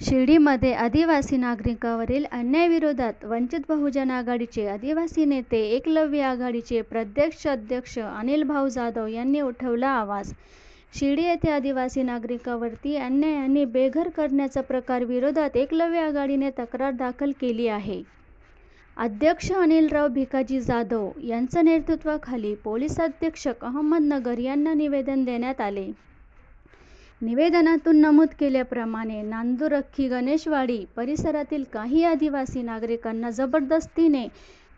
शिर्डीमध्ये आदिवासी नागरिकांवरील अन्यायाविरोधात वंचित बहुजन आघाडीचे आदिवासी नेते एकलव्य आघाडीचे प्रत्यक्ष अध्यक्ष अनिलभाऊ जाधव यांनी उठवला आवाज. शिर्डी येथे आदिवासी नागरिकांवरती अन्याय आणि बेघर करण्याचा प्रकार विरोधात एकलव्य आघाडीने तक्रार दाखल केली आहे. अध्यक्ष अनिलराव भिकाजी जाधव यांच्या नेतृत्वाखाली पोलीस अधीक्षक अहमदनगर यांना निवेदन देण्यात आले. निवेदनातून नमूद केल्याप्रमाणे नांदुरखी गणेशवाडी परिसरातील काही आदिवासी नागरिकांना जबरदस्तीने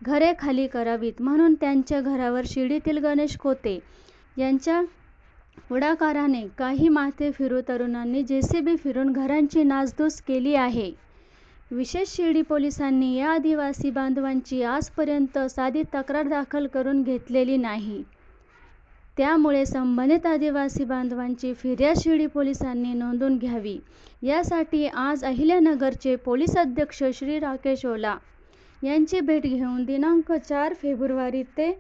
घरे खाली करावीत म्हणून त्यांच्या घरावर शिडीतील गणेश खोते यांच्या पुढाकाराने काही माथे फिरू तरुणांनी जेसीबी फिरून घरांची नासधूस केली आहे. विशेष शिर्डी पोलिसांनी या आदिवासी बांधवांची आजपर्यंत साधी तक्रार दाखल करून घेतलेली नाही. त्यामुळे संबंधित आदिवासी बांधवांची फिर्याद शिर्डी पोलिसांनी नोंदून घ्यावी. यासाठी आज अहिल्यानगरचे पोलीस अधीक्षक श्री राकेश ओला यांची भेट घेऊन दिनांक चार फेब्रुवारी ते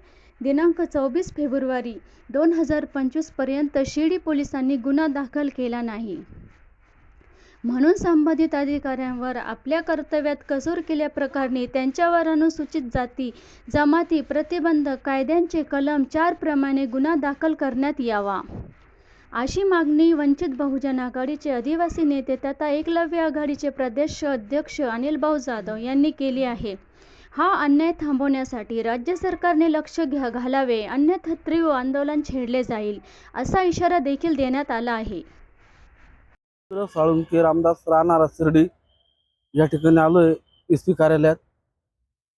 दिनांक चोवीस फेब्रुवारी दोन हजार पंचवीसपर्यंत शिर्डी पोलिसांनी गुन्हा दाखल केला नाही. म्हणून संबंधित अधिकाऱ्यांवर आपल्या कर्तव्यात कसूर केल्याप्रकरणी त्यांच्यावर अनुसूचित जाती जमाती प्रतिबंधक कायद्याचे कलम चार प्रमाणे गुन्हा दाखल करण्यात यावा. अशी मागणी वंचित बहुजन आघाडीचे आदिवासी नेते तथा एकलव्य आघाडीचे प्रदेश अध्यक्ष अनिलभाऊ जाधव यांनी केली आहे. हा अन्याय थांबवण्यासाठी राज्य सरकारने लक्ष घ्या घालावे अन्यथा तीव्र आंदोलन छेडले जाईल असा इशारा देखील देण्यात आला आहे. साळुंके रामदास राहणारा शिर्डी. या ठिकाणी आलोय एस पी कार्यालयात.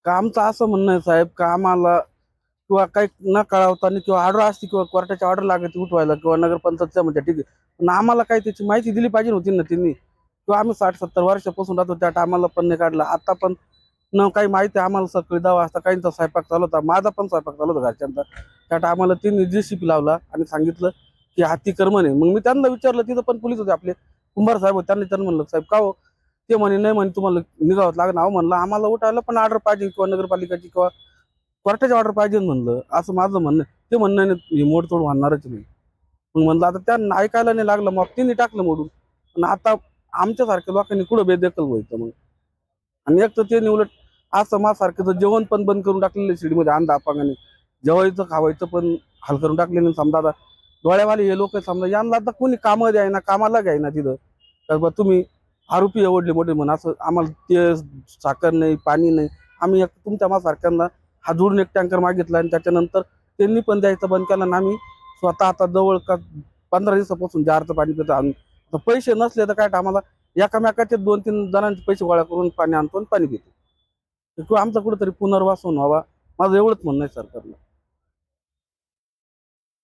कामचं असं म्हणणं आहे साहेब कामाला किंवा काही न कळवताना किंवा ऑर्डर असते किंवा कोर्टाची ऑर्डर लागते उठवायला किंवा नगरपंचायतच्या म्हणजे ठीक आहे. पण आम्हाला काही त्याची माहिती दिली पाहिजे होती ना त्यांनी. किंवा आम्ही साठ सत्तर वर्षापासून राहतो त्या टायमाला पण नाही काढला. आता पण न काही माहिती आम्हाला सकाळी दहा वाजता काहींचा स्वयंपाक चालू होता. माझा पण स्वयंपाक चालू होता घरच्यांचा. त्या टायमाला त्यांनी जेसीपी लावला आणि सांगितलं की अतिक्रमण आहे. मग मी त्यांना विचारलं तिथं पण पोलीस होते आपले. कुंभार साहेब होते त्यांनी त्यांना म्हणलं साहेब का हो? ते म्हणे नाही म्हणे तुम्हाला निघावत लागणार अहो म्हणलं. आम्हाला उठायला पण ऑर्डर पाहिजे किंवा नगरपालिकाची किंवा कोर्टाची ऑर्डर पाहिजे म्हणलं असं माझं म्हणणं ते म्हणणं नाही मोड मोडतोड होणारच नाही. मग म्हणलं आता त्यांना ऐकायला नाही लागलं मग तिने टाकलं मोडून. पण आता आमच्यासारख्या लोकांनी कुठं बेदखल व्हायचं मग? आणि एक तर ते उलट असं माझ्यासारखं जेवण पण बंद करून टाकलेलं शिडीमध्ये अंधा अपांगाने. जेवायचं खावायचं पण हाल करून टाकलेलं समजा आता डोळ्यावाले हे लोक समजा यांना आता कोणी कामं द्यायना कामाला घ्यायना तिथं. तर बा तुम्ही आरोपी एवढले मोठे म्हणा असं आम्हाला ते साखर नाही पाणी नाही. आम्ही एक तुमच्या माझ्यासारख्यांना हा जोडून एक टँकर मागितला आणि त्याच्यानंतर त्यांनी पण द्यायचं बंद केलं आणि आम्ही स्वतः आता जवळ का पंधरा दिवसापासून जारचं पाणी पितो. आम्ही पैसे नसले तर काय आम्हाला एकामेकाचे दोन तीन जणांचे पैसे गोळा करून पाणी आणतो आणि पाणी पितो. किंवा आमचा कुठेतरी पुनर्वास होऊन व्हावा. माझं एवढंच म्हणणं आहे सरकारला.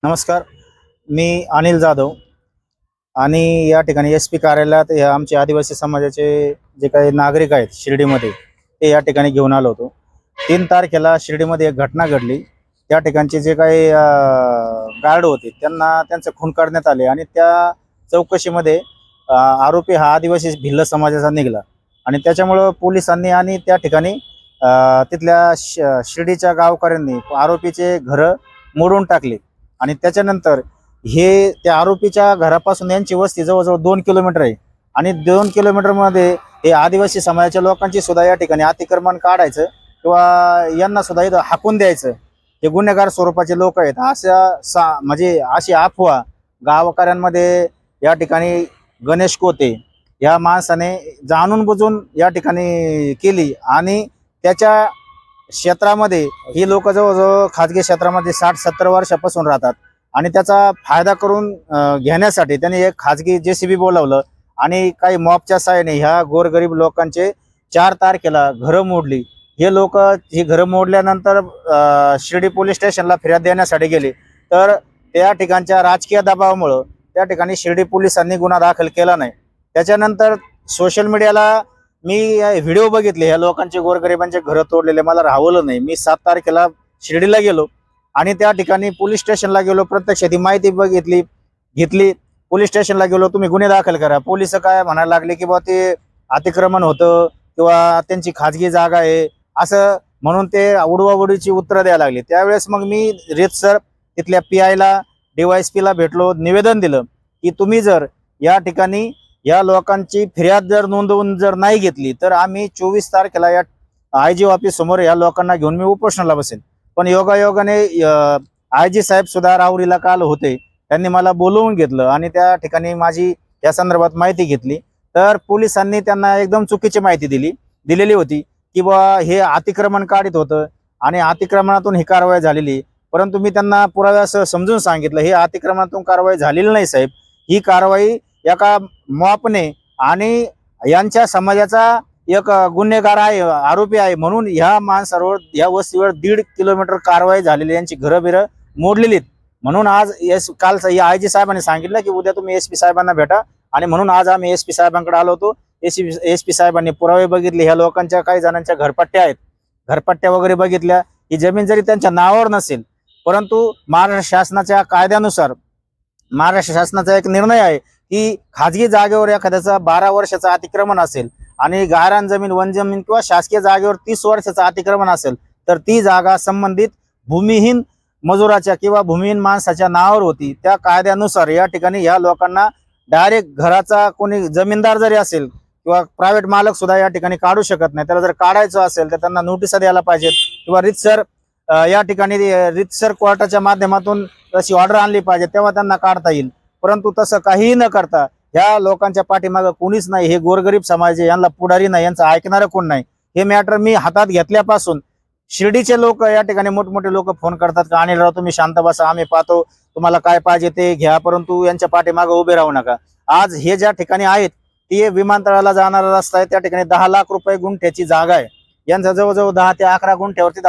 नमस्कार. मी अनिल जाधव आणि या ठिकाणी एस पी कार्यालयात हे आमचे आदिवासी समाजाचे जे काही नागरिक आहेत शिर्डीमध्ये ते या ठिकाणी घेऊन आलो होतो. तीन तारखेला शिर्डीमध्ये एक घटना घडली. त्या ठिकाणचे जे काही गार्ड होते त्यांना त्यांचं खून करण्यात आले आणि त्या चौकशीमध्ये आरोपी हा आदिवासी भिल्ल समाजाचा निघाला. आणि त्याच्यामुळं पोलिसांनी आणि त्या ठिकाणी तिथल्या श- शिर्डीच्या गावकऱ्यांनी आरोपीचे घरं मोडून टाकले. आणि त्याच्यानंतर हे त्या आरोपीच्या घरापासून यांची वस्ती जवळजवळ दोन किलोमीटर आहे. आणि दोन किलोमीटरमध्ये हे आदिवासी समाजाच्या लोकांची सुद्धा या ठिकाणी अतिक्रमण काढायचं किंवा यांना सुद्धा इथं हाकून द्यायचं. हे गुन्हेगार स्वरूपाचे लोक आहेत. अशा सा म्हणजे अशी अफवा गावकऱ्यांमध्ये या ठिकाणी गणेश कोते या माणसाने जाणून बुजून या ठिकाणी केली. आणि त्याच्या क्षेत्रामध्ये ही लोक जवळजवळ खाजगी क्षेत्रामध्ये साठ सत्तर वर्षापासून राहतात. आणि त्याचा फायदा करून घेण्यासाठी त्यांनी एक खाजगी जे सी बी बोलावलं आणि काही मॉबच्या साह्याने ह्या गोरगरीब लोकांचे चार तारखेला घरं मोडली. हे लोक ही घरं मोडल्यानंतर शिर्डी पोलीस स्टेशनला फिर्याद देण्यासाठी गेले. तर त्या ठिकाणच्या राजकीय दबावामुळं त्या ठिकाणी शिर्डी पोलिसांनी गुन्हा दाखल केला नाही. त्याच्यानंतर सोशल मीडियाला मी व्हिडिओ बघितले ह्या लोकांचे गोरगरिबांचे घरं तोडलेले. मला राहवलं नाही. मी सात तारखेला शिर्डीला गेलो. आणि त्या ठिकाणी पोलीस स्टेशनला गेलो प्रत्यक्ष ती माहिती बघितली घेतली. पोलीस स्टेशनला गेलो तुम्ही गुन्हे दाखल करा. पोलीस काय म्हणायला लागले की बा ते अतिक्रमण होतं किंवा त्यांची खाजगी जागा आहे. असं म्हणून ते उडवाउडीची उत्तरं द्यायला लागली. त्यावेळेस मग मी रेतसर तिथल्या पी आयला डीवायएसपीला भेटलो निवेदन दिलं की तुम्ही जर या ठिकाणी या लोकांची फिर्याद जर नोंदवून जर नाही घेतली तर आम्ही चोवीस तारखेला या आय जी ऑफिस समोर या लोकांना घेऊन मी उपोषणाला बसेन. पण योगायोगाने आय जी साहेब सुद्धा राहुरीला काल होते. त्यांनी मला बोलवून घेतलं आणि त्या ठिकाणी माझी या संदर्भात माहिती घेतली. तर पोलिसांनी त्यांना एकदम चुकीची माहिती दिली दिलेली होती की बा हे अतिक्रमण काढित होतं आणि अतिक्रमणातून ही कारवाई झालेली. परंतु मी त्यांना पुराव्यास समजून सांगितलं हे अतिक्रमणातून कारवाई झालेली नाही साहेब. ही कारवाई एका मॉपने आणि यांच्या समाजाचा एक गुन्हेगार आहे आरोपी आहे म्हणून ह्या माणसावर ह्या वस्तीवर दीड किलोमीटर कारवाई झालेली यांची घरं बिरं मोडलेली म्हणून आज एस काल आय जी साहेबांनी सांगितलं की उद्या तुम्ही एस पी साहेबांना भेटा. आणि म्हणून आज आम्ही एस पी साहेबांकडे आलो होतो. एस पी एस पी साहेबांनी पुरावे बघितले. ह्या लोकांच्या काही जणांच्या घरपट्ट्या आहेत. घरपट्ट्या वगैरे बघितल्या. ही जमीन जरी त्यांच्या नावावर नसेल परंतु महाराष्ट्र शासनाच्या कायद्यानुसार महाराष्ट्र शासनाचा एक निर्णय आहे की खाजगी जागेवर एखाद्याचा बारा वर्षाचं अतिक्रमण असेल आणि गायरान जमीन वन जमीन किंवा शासकीय जागेवर तीस वर्षाचं अतिक्रमण असेल तर ती जागा संबंधित भूमिहीन मजुराच्या किंवा भूमिहीन माणसाच्या नावावर होती. त्या कायद्यानुसार या ठिकाणी या लोकांना डायरेक्ट घराचा कोणी जमीनदार जरी असेल किंवा प्रायव्हेट मालक सुद्धा या ठिकाणी काढू शकत नाही. त्याला जर काढायचं असेल तर त्यांना नोटिसा द्यायला पाहिजेत किंवा रितसर या ठिकाणी रितसर कोर्टाच्या माध्यमातून तशी ऑर्डर आणली पाहिजे तेव्हा त्यांना काढता येईल. परंतु तसं काहीही न करता ह्या लोकांच्या पाठीमागं कोणीच नाही हे गोरगरीब समाज आहे यांना पुढारी नाही यांचं ऐकणारं कोण नाही. हे मॅटर मी हातात घेतल्यापासून शिर्डीचे लोक या ठिकाणी मोठमोठे लोक फोन करतात का अनिलराव तुम्ही शांत बसा आम्ही पाहतो तुम्हाला काय पाहिजे ते घ्या परंतु यांच्या पाठीमागं उभे राहू नका. आज हे ज्या ठिकाणी आहेत ते विमानतळाला जाणारा रस्ता आहे त्या ठिकाणी दहा लाख रुपये गुंठ्याची जागा आहे. यांचा जवळजवळ दहा ते अकरा गुंठ्यावरती